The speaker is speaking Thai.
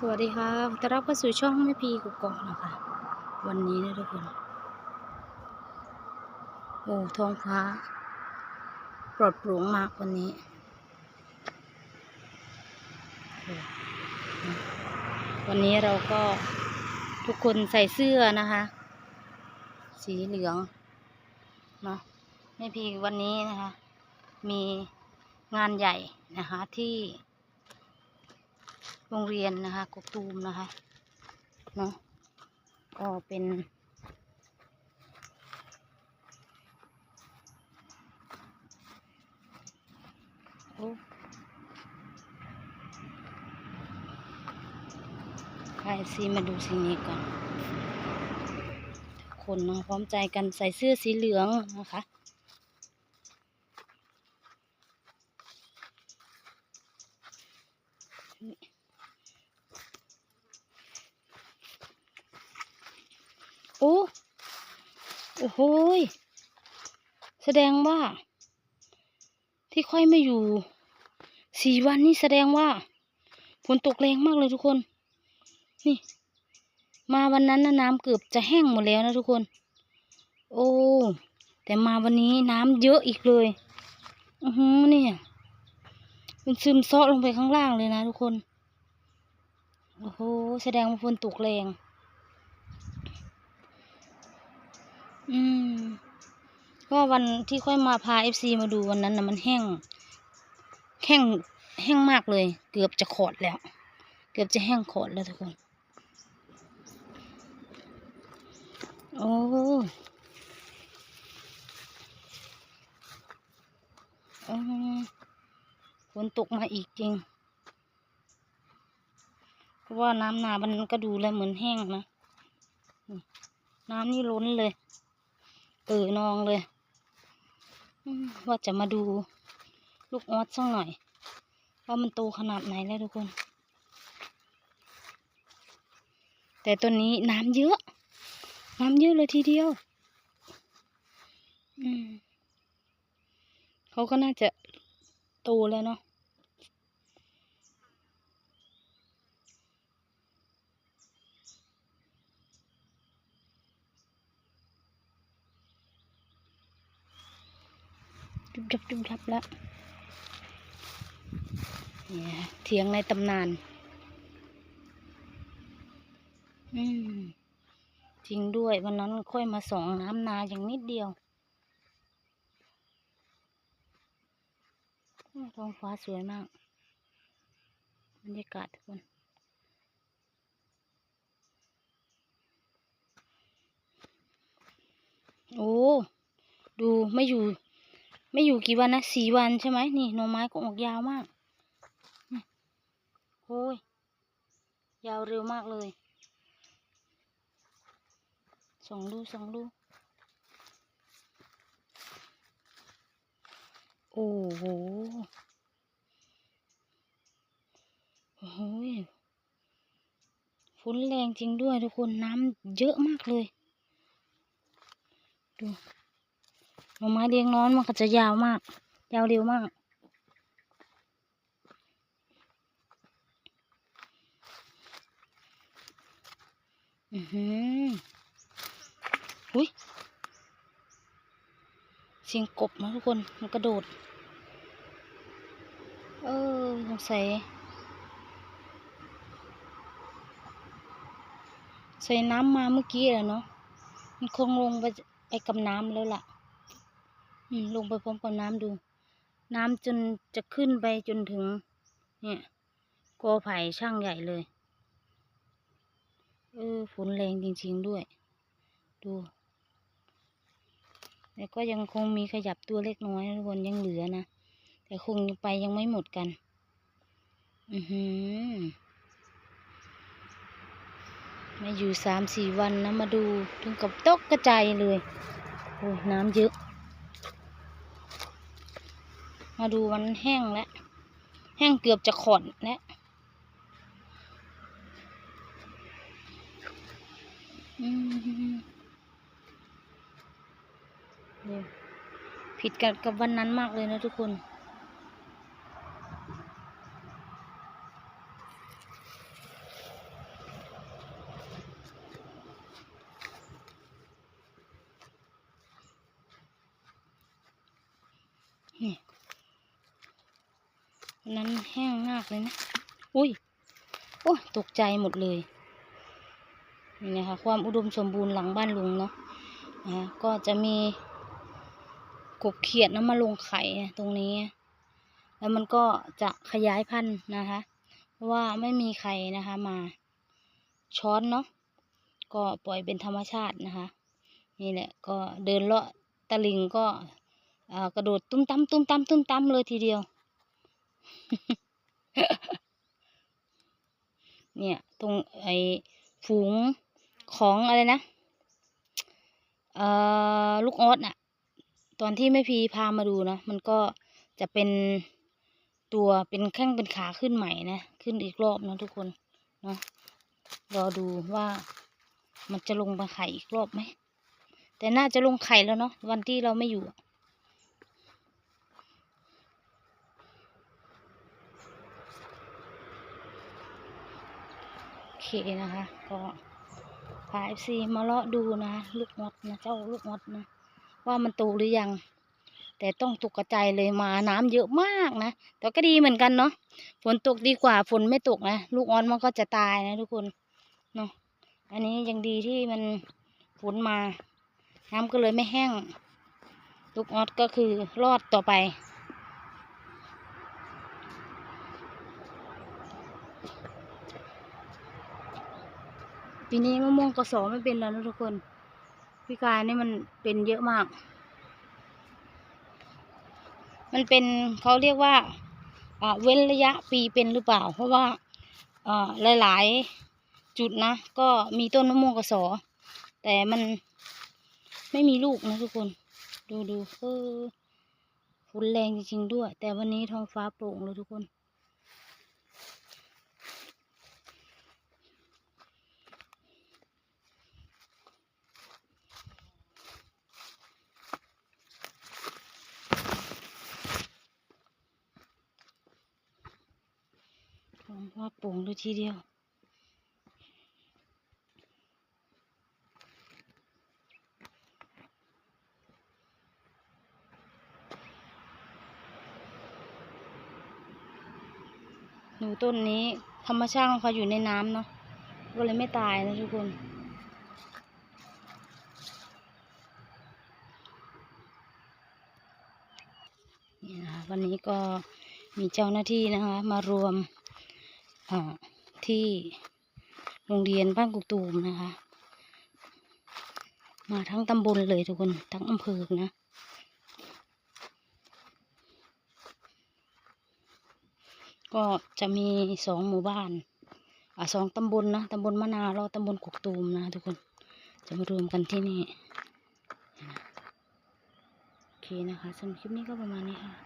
สวัสดีค่ะต้อนรับเข้าสู่ช่องแม่พีกุกกอกนะคะ วันนี้นะทุกคน โอ้ท้องฟ้าปลอดโปร่งมากวันนี้ วันนี้เราก็ทุกคนใส่เสื้อนะคะ สีเหลืองเนาะแม่พีวันนี้นะคะ มีงานใหญ่นะคะที่ โรงเรียนนะคะกกตูมนะคะเนาะก็เป็น โอ้ใครซีมาดูสิ่งนี้ก่อนคนนะพร้อมใจกันใส่เสื้อสีเหลืองนะคะ โอ้โอ้โหแสดงว่า ที่ค่อยไม่อยู่สี่วันนี่แสดงว่าฝนตกแรงมากเลยทุกคน นี่ มาวันนั้นนะน้ำเกือบจะแห้งหมดแล้วนะทุกคน โอ้แต่มาวันนี้น้ำเยอะอีกเลยอือหือเนี่ยเป็นซึมซาะลงไปข้างล่างเลยนะทุกคน โอ้โห แสดงว่าฝนตกแรง อืมก็วันที่ค่อยมาพาเอฟซีมาดูวันนั้นนะมันแห้ง แห้งแห้งมากเลย เกือบจะขอดแล้ว เกือบจะแห้งขอดแล้วทุกคน โอ้อืมฝนตกมาอีกจริง เพราะว่าน้ำนามันก็ดูแล้วเหมือนแห้งนะ น้ำนี่ล้นเลย เออนองเลยว่าจะมาดูลูกออสสักหน่อย ว่ามันโตขนาดไหนแล้วทุกคน แต่ตัวนี้น้ำเยอะ น้ำเยอะเลยทีเดียวเขาก็น่าจะโตแล้วเนาะ จุบจับจุบจับแล้วเนี่ยเถียงในตำนาน อืมจริงด้วยวันนั้นค่อยมาส่องน้ำนาอย่างนิดเดียวอ้าวท้องฟ้าสวยมาก บรรยากาศทุกคนโอ้ ดูไม่อยู่ ไม่อยู่กี่วันนะสี่วันใช่ไหมนี่หน่อไม้ก็ออกยาวมากโอ้ยยาวเร็วมากเลยสองดูกสองดูกโอ้โหโอ้ยฝนแรงจริงด้วยทุกคนน้ำเยอะมากเลย ดู หน่อไม้เลี้ยงน้อนมันก็จะยาวมาก ยาวเร็วมาก อือหืออุ้ยเสียงกบนะทุกคน มันกระโดด เออสงสัยใส่น้ำมาเมื่อกี้แหละเนาะ มันคงลงไปไปกับน้ำแล้วล่ะ ลงไปพร้อมกับน้ำดู น้ำจนจะขึ้นไปจนถึง เนี่ยกอไผ่ช่างใหญ่เลย เออฝนแรงจริงๆด้วย ดูแต่ก็ยังคงมีขยับตัวเล็กน้อยทุกคนยังเหลือนะ แต่คงไปยังไม่หมดกัน อือหือมาอยู่สามสี่วันนะ มาดูถึงกับตกกระจายเลย โอ้ยน้ำเยอะ มาดูวันแห้งแล้ว แห้งเกือบจะขอนแล้วผิดกันกับวันนั้นมากเลยนะทุกคน นั้นแห้งมากเลยนะ อุ้ย โอ้ตกใจหมดเลย นี่นะคะ ความอุดมสมบูรณ์หลังบ้านลุงเนาะนะก็จะมีกบเขียดนะมาลงไข่ตรงนี้ แล้วมันก็จะขยายพันธุ์นะคะ เพราะว่าไม่มีใครนะคะมาช้อนเนาะ ก็ปล่อยเป็นธรรมชาตินะคะ นี่แหละ ก็เดินเลาะตะลิงก็กระโดดตุ้มตั้มตุ้มตั้มตุ้มตั้มเลยทีเดียว เนี่ย ตรงไอ้ฝูงของอะไรนะ เอ่อ ลูกออสน่ะ ตอนที่แม่พีพามาดูนะ มันก็จะเป็นตัวเป็นแข้งเป็นขาขึ้นใหม่นะ ขึ้นอีกรอบนะทุกคนเนาะรอดูว่ามันจะลงมาไข่อีกรอบไหม แต่น่าจะลงไข่แล้วเนาะวันที่เราไม่อยู่อะโอ เคนะคะ ก็พาเอฟซีมาเลาะดูนะลูกมดนะ เจ้าลูกมดนะ ว่ามันโตหรือยัง แต่ต้องตกกระจายเลยมาน้ำเยอะมากนะ แต่ก็ดีเหมือนกันเนาะฝนตกดีกว่าฝนไม่ตกนะ ลูกออนมันก็จะตายนะทุกคนเนาะอันนี้ยังดีที่มันฝนมา น้ำก็เลยไม่แห้ง ลูกออสก็คือรอดต่อไป ปีนี้มะม่วงกระสอไม่เป็นแล้วนะทุกคน พี่กายนี่มันเป็นเยอะมาก มันเป็นเขาเรียกว่าเว้นระยะปีเป็นหรือเปล่า เพราะว่าอ่าหลาย ๆ จุดนะ ก็มีต้นมะม่วงกระสอ แต่มันไม่มีลูกนะทุกคน ดูดูเออฝนแรงจริง ๆ ด้วย แต่วันนี้ท้องฟ้าโปร่งเลยทุกคน โป่งเลยทีเดียว หนูต้นนี้ธรรมชาติของเขาอยู่ในน้ำเนาะก็เลยไม่ตายนะทุกคนนี่นะคะวันนี้ก็มีเจ้าหน้าที่นะคะ มารวม ที่โรงเรียนบ้านกุกตูมนะคะ มาทั้งตำบลเลยทุกคนทั้งอำเภอนะก็จะมีสองหมู่บ้านอ่าสองตำบลนะตำบลมะนาวแล้วตำบลกุกตูมนะทุกคนจะมารวมกันที่นี่โอเคนะคะสำหรับคลิปนี้ก็ประมาณนี้ค่ะ